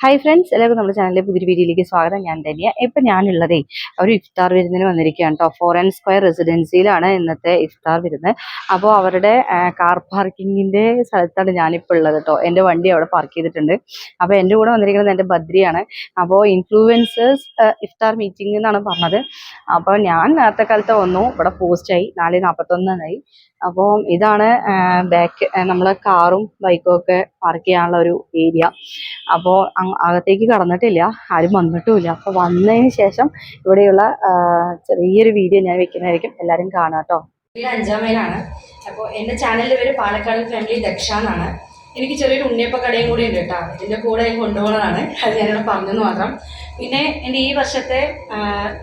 Hi friends എല്ലാവർക്കും നമ്മുടെ ചാനലിലെ പുതിയൊരു വീഡിയോയിലേക്ക് സ്വാഗതം. ഞാൻ തന്നെയാ ഇപ്പം ഞാനുള്ളതേ ഒരു ഇഫ്താർ വിരുന്നിന് വന്നിരിക്കുകയാണ് കേട്ടോ. ഫോറൻ സ്ക്വയർ റെസിഡൻസിയിലാണ് ഇന്നത്തെ ഇഫ്താർ വിരുന്ന്. അപ്പോൾ അവരുടെ കാർ പാർക്കിങ്ങിന്റെ സ്ഥലത്താണ് ഞാനിപ്പോൾ ഉള്ളത് കേട്ടോ. എന്റെ വണ്ടി അവിടെ പാർക്ക് ചെയ്തിട്ടുണ്ട്. അപ്പോൾ എന്റെ കൂടെ വന്നിരിക്കുന്നത് എന്റെ ബദ്രിയാണ്. അപ്പോൾ ഇൻഫ്ലുവൻസേഴ്സ് ഇഫ്താർ മീറ്റിംഗ് എന്നാണ് പറഞ്ഞത്. അപ്പോൾ ഞാൻ നേരത്തെ കാലത്ത് വന്നു. ഇവിടെ പോസ്റ്റായി നാല് നാൽപ്പത്തൊന്നായി അപ്പോൾ ഇതാണ് ബാക്ക് നമ്മളെ കാറും ബൈക്കും ഒക്കെ പാർക്ക് ചെയ്യാനുള്ള ഒരു ഏരിയ അപ്പോൾ അകത്തേക്ക് കടന്നിട്ടില്ല. ആരും വന്നിട്ടുമില്ല. അപ്പോൾ വന്നതിന് ശേഷം ഇവിടെയുള്ള ചെറിയൊരു വീഡിയോ ഞാൻ വെക്കുന്നതായിരിക്കും. എല്ലാവരും കാണാം കേട്ടോ. അഞ്ചാം മൈലാണ്. അപ്പോൾ എന്റെ ചാനലിന്റെ പേര് പാലക്കാട് ഫാമിലി ദക്ഷ എന്നാണ്. എനിക്ക് ചെറിയൊരു ഉണ്ണിയപ്പ കടയും കൂടി ഉണ്ട് കേട്ടോ. ഇതിന്റെ കൂടെ കൊണ്ടുപോകുന്നതാണ് അത് ഞാനിവിടെ പറഞ്ഞെന്ന് മാത്രം. പിന്നെ എന്റെ ഈ വർഷത്തെ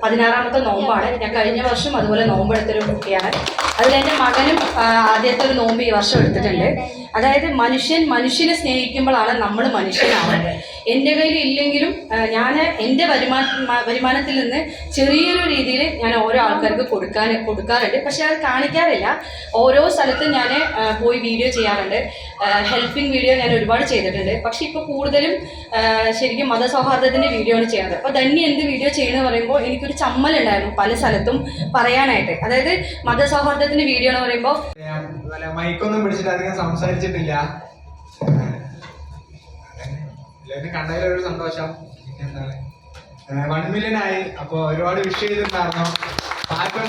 പതിനാറാമത്തെ നോമ്പാണ്. ഞാൻ കഴിഞ്ഞ വർഷം അതുപോലെ നോമ്പ് എടുത്തൊരു കുട്ടിയാണ്. അതിൽ എന്റെ മകനും ആദ്യത്തെ ഒരു നോമ്പ് ഈ വർഷം എടുത്തിട്ടുണ്ട്. അതായത് മനുഷ്യൻ മനുഷ്യനെ സ്നേഹിക്കുമ്പോഴാണ് നമ്മൾ മനുഷ്യനാവുന്നത് എന്റെ കയ്യിൽ ഇല്ലെങ്കിലും ഞാൻ എന്റെ വരുമാന വരുമാനത്തിൽ നിന്ന് ചെറിയൊരു രീതിയിൽ ഞാൻ ഓരോ ആൾക്കാർക്ക് കൊടുക്കാൻ കൊടുക്കാറുണ്ട്. പക്ഷേ അത് കാണിക്കാറില്ല. ഓരോ സ്ഥലത്തും ഞാൻ പോയി വീഡിയോ ചെയ്യാറുണ്ട്. ഹെൽപ്പിംഗ് വീഡിയോ ഞാൻ ഒരുപാട് ചെയ്തിട്ടുണ്ട്. പക്ഷേ ഇപ്പോൾ കൂടുതലും ശരിക്കും മതസൗഹാർദ്ദത്തിന്റെ വീഡിയോ ആണ് ചെയ്യാറ്. അപ്പോൾ ധന്യ എന്ത് വീഡിയോ ചെയ്യുന്നത് പറയുമ്പോൾ എനിക്കൊരു ചമ്മലുണ്ടായിരുന്നു പല സ്ഥലത്തും പറയാനായിട്ട്. അതായത് മതസൗഹാർദ്ദത്തിന്റെ വീഡിയോ എന്ന് പറയുമ്പോൾ മൈക്കൊന്നും പിടിച്ചിട്ട് അധികം സംസാരിച്ചിട്ടില്ല എല്ലാവരും കണ്ടതിൽ ഒരു സന്തോഷം. എന്താണ് വൺ മില്യൺ ആയി. അപ്പോൾ ഒരുപാട് വിഷ് ചെയ്തിട്ടുണ്ടായിരുന്നു. ആർക്കും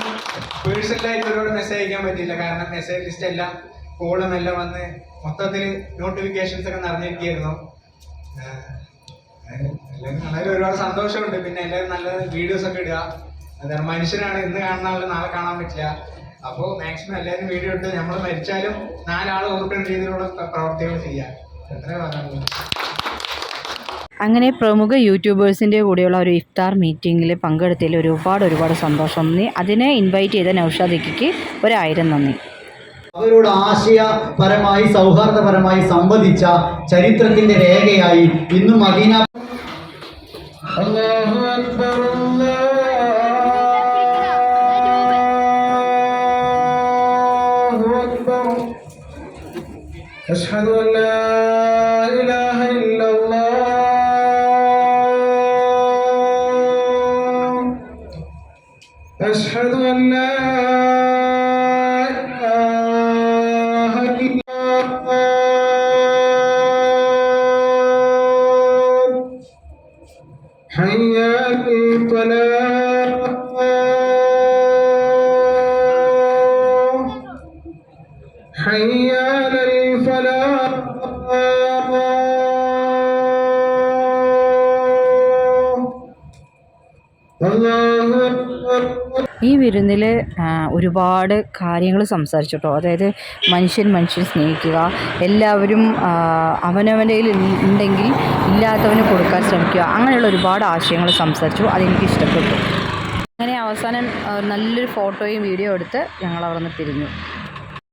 പേഴ്സണലായിട്ട് ഒരുപാട് മെസ്സേജ് അയക്കാൻ പറ്റിയില്ല. കാരണം മെസ്സേജ് ലിസ്റ്റ് എല്ലാം കോളും എല്ലാം വന്ന് മൊത്തത്തിൽ നോട്ടിഫിക്കേഷൻസ് ഒക്കെ നിറഞ്ഞിരിക്കുകയായിരുന്നു. ഏഹ് എല്ലാവരും ഒരുപാട് സന്തോഷമുണ്ട്. പിന്നെ എല്ലാവരും നല്ല വീഡിയോസ് ഒക്കെ ഇടുക. അതാണ് മനുഷ്യരാണ് ഇന്ന് കാണുന്ന ആൾ നാളെ കാണാൻ പറ്റില്ല. അപ്പോൾ മാക്സിമം എല്ലാവരും വീഡിയോ എടുത്ത് നമ്മൾ മരിച്ചാലും നാലാൾ ഓർക്കുന്ന രീതിയിലുള്ള പ്ര- പ്രവർത്തികൾ ചെയ്യാം. അങ്ങനെ പ്രമുഖ യൂട്യൂബേഴ്സിന്റെ കൂടെയുള്ള ഒരു ഇഫ്താർ മീറ്റിങ്ങിൽ പങ്കെടുത്തതിൽ ഒരുപാട് ഒരുപാട് സന്തോഷം. നന്ദി. അതിനെ ഇൻവൈറ്റ് ചെയ്ത നൌഷാദിക്ക് ഒരായിരം നന്ദി. അവരോട് ആശയപരമായി സൗഹാർദ്ദപരമായി സംവദിച്ച ചരിത്രത്തിന്റെ രേഖയായി ഇന്നും മദീന أشهد أن لا إله إلا الله. أشهد أن لا إله إلا الله. حي على الفلاح حي الفلاح الله أكبر ഈ വിരുന്നിൽ ഒരുപാട് കാര്യങ്ങൾ സംസാരിച്ചു കേട്ടോ അതായത് മനുഷ്യൻ മനുഷ്യൻ സ്നേഹിക്കുക എല്ലാവരും ആ, അവനവൻ്റെ കയ്യിൽ ഉണ്ടെങ്കിൽ ഇല്ലാത്തവന് കൊടുക്കാൻ ശ്രമിക്കുക അങ്ങനെയുള്ള ഒരുപാട് ആശയങ്ങൾ സംസാരിച്ചു അതെനിക്ക് ഇഷ്ടപ്പെട്ടു അങ്ങനെ അവസാനം ആ, നല്ലൊരു ഫോട്ടോയും വീഡിയോ എടുത്ത് ഞങ്ങൾ അവിടെ നിന്ന് പിരിഞ്ഞു